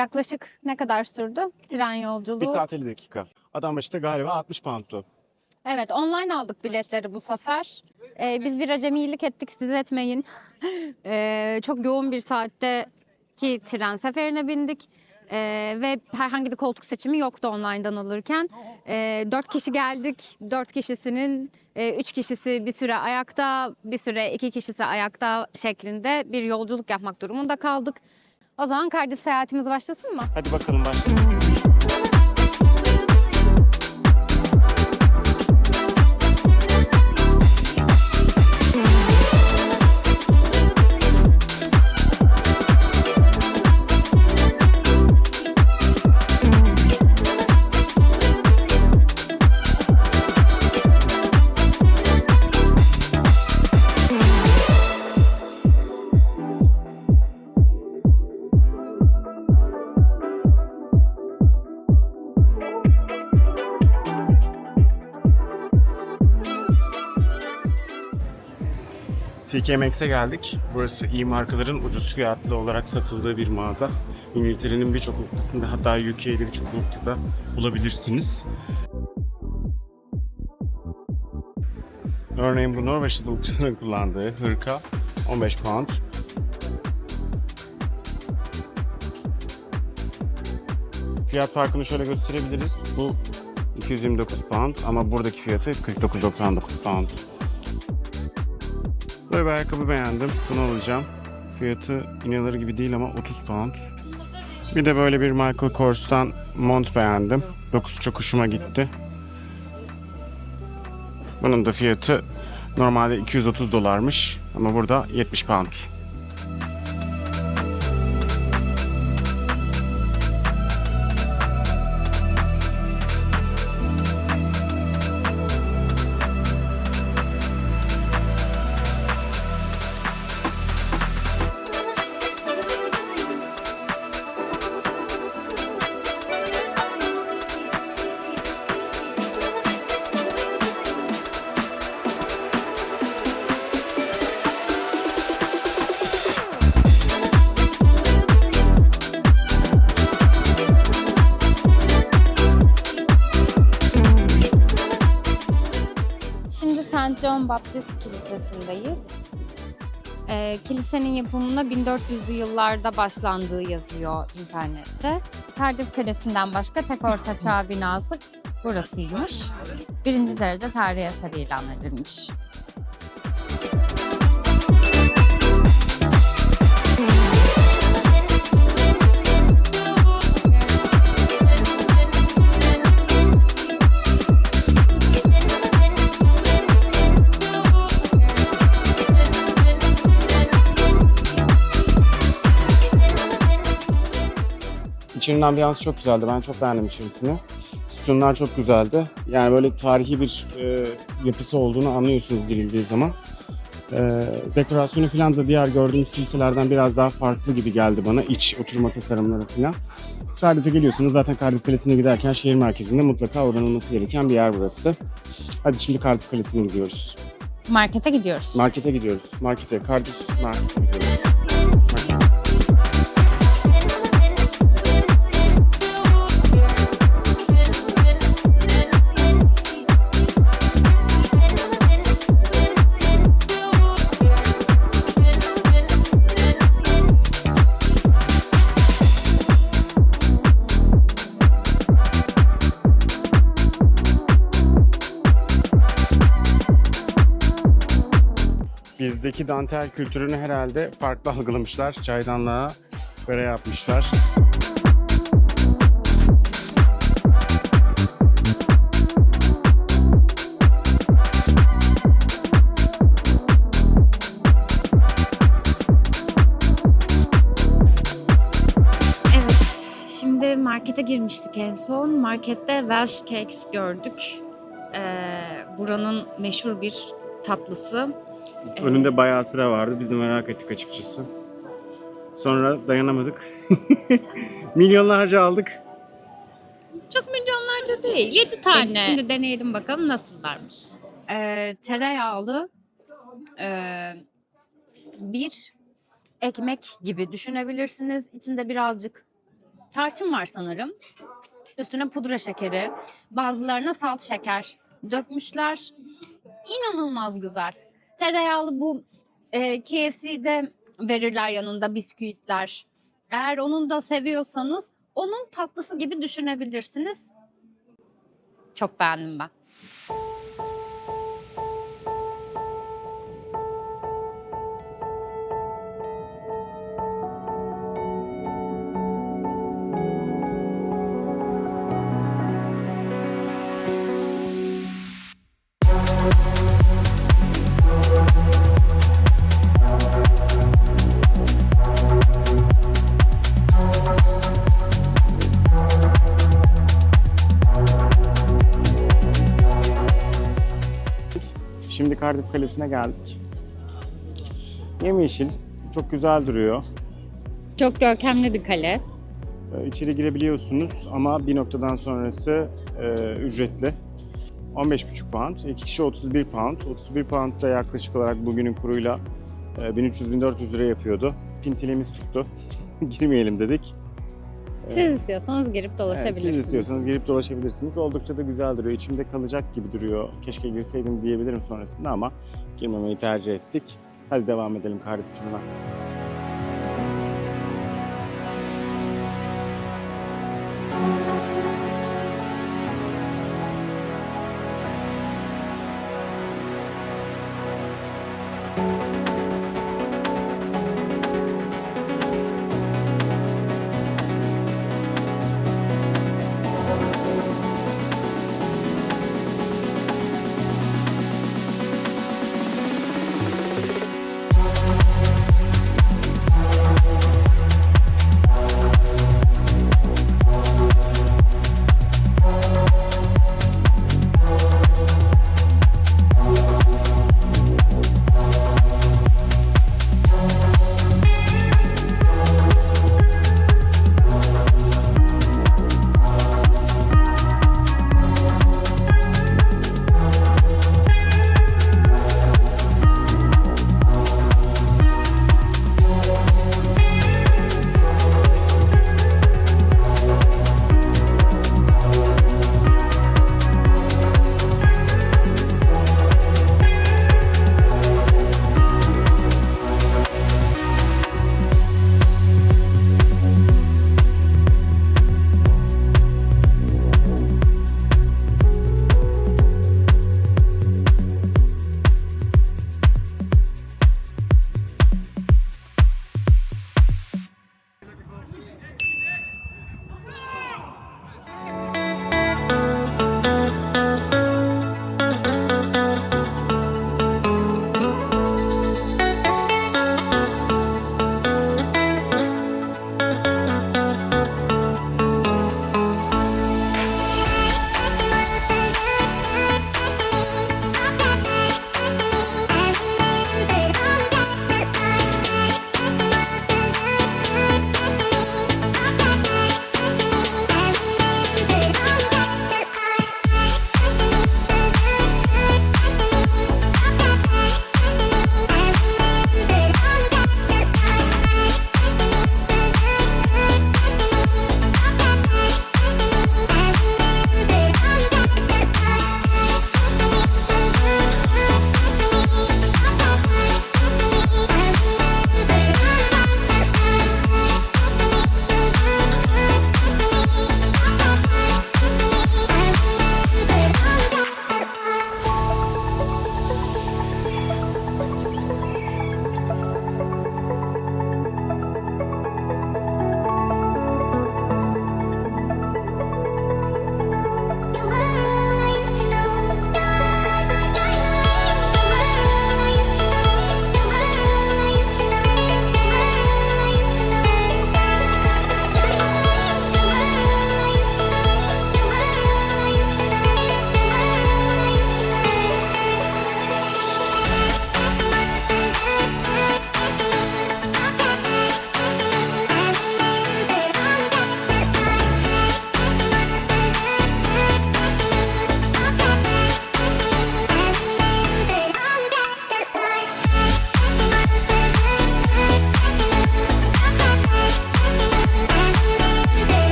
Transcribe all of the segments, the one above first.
Yaklaşık ne kadar sürdü tren yolculuğu? 1 saat 50 dakika. Adam başta galiba 60 pound'tu. Evet online aldık biletleri bu sefer. Ee, biz bir acemilik ettik siz etmeyin. Ee, çok yoğun bir saatte ki tren seferine bindik. Ee, ve herhangi bir koltuk seçimi yoktu online'dan alırken. Ee, dört kişi geldik. Dört kişisinin e, üç kişisi bir süre ayakta, bir süre iki kişisi ayakta şeklinde bir yolculuk yapmak durumunda kaldık. O zaman Cardiff seyahatimiz başlasın mı? Hadi bakalım başlasın. TK Maxx'e geldik. Burası iyi markaların ucuz fiyatlı olarak satıldığı bir mağaza. İngiltere'nin birçok noktasında hatta UK'de birçok noktada bulabilirsiniz. Örneğin bu Norveçli balıkçıların kullandığı hırka 15 pound. Fiyat farkını şöyle gösterebiliriz. Bu 229 pound ama buradaki fiyatı 49.99 pound. Böyle bir ayakkabı beğendim. Bunu alacağım. Fiyatı inanılır gibi değil ama 30 pound. Bir de böyle bir Michael Kors'tan mont beğendim. Dokusu çok hoşuma gitti. Bunun da fiyatı normalde 230 dolarmış ama burada 70 pound. John Baptist Kilisesi'ndeyiz. Ee, kilisenin yapımına 1400'lü yıllarda başlandığı yazıyor internette. Cardiff Kalesi'nden başka tek ortaçağ binası burasıymış. Birinci derece tarihi eser ilan edilmiş. İçerinin ambiyansı çok güzeldi. Ben çok beğendim içerisini. Sütunlar çok güzeldi. Yani böyle tarihi bir e, yapısı olduğunu anlıyorsunuz girildiği zaman. E, dekorasyonu falan da diğer gördüğümüz kiliselerden biraz daha farklı gibi geldi bana. İç oturma tasarımları falan. Cardiff'e geliyorsunuz. Zaten Cardiff Kalesi'ne giderken şehir merkezinde mutlaka uğranılması gereken bir yer burası. Hadi şimdi Cardiff Kalesi'ne gidiyoruz. Markete gidiyoruz. Markete gidiyoruz. Markete, Cardiff Market'e gidiyoruz. Bizdeki dantel kültürünü herhalde farklı algılamışlar. Çaydanlığa bere yapmışlar. Evet, şimdi markete girmiştik en son. Markette Welsh Cakes gördük. Ee, buranın meşhur bir tatlısı. Ee, Önünde bayağı sıra vardı. Biz de merak ettik açıkçası. Sonra dayanamadık. Milyonlarca aldık. Çok milyonlarca değil, 7 tane. Şimdi deneyelim bakalım nasıllarmış. Ee, tereyağlı ee, bir ekmek gibi düşünebilirsiniz. İçinde birazcık tarçın var sanırım. Üstüne pudra şekeri, bazılarına salt şeker dökmüşler. İnanılmaz güzel. Tereyağlı bu e, KFC'de verirler yanında bisküvitler. Eğer onun da seviyorsanız onun tatlısı gibi düşünebilirsiniz. Çok beğendim ben. Cardiff Kalesi'ne geldik. Yemyeşil, çok güzel duruyor. Çok görkemli bir kale. Ee, İçeri girebiliyorsunuz ama bir noktadan sonrası e, ücretli. 15,5 pound, iki kişi 31 pound. 31 pound da yaklaşık olarak bugünün kuruyla e, 1300-1400 lira yapıyordu. Pintiliğimiz tuttu. Girmeyelim dedik. Siz istiyorsanız girip Evet, dolaşabilirsiniz. siz istiyorsanız girip dolaşabilirsiniz. Oldukça da güzel duruyor. İçimde kalacak gibi duruyor. Keşke girseydim diyebilirim sonrasında ama girmemeyi tercih ettik. Hadi devam edelim Cardiff turuna.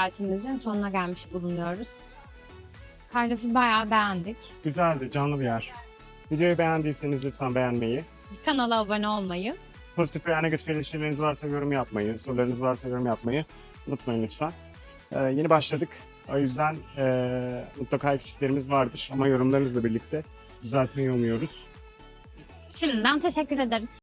Seyahatimizin sonuna gelmiş bulunuyoruz. Cardiff'i bayağı beğendik. Güzeldi, canlı bir yer. Videoyu beğendiyseniz lütfen beğenmeyi, Kanala abone olmayı, pozitif veya negatif eleştirileriniz varsa yorum yapmayı, sorularınız varsa yorum yapmayı unutmayın lütfen. Ee, yeni başladık. O yüzden ee, mutlaka eksiklerimiz vardır ama yorumlarınızla birlikte düzeltmeyi umuyoruz. şimdiden teşekkür ederiz.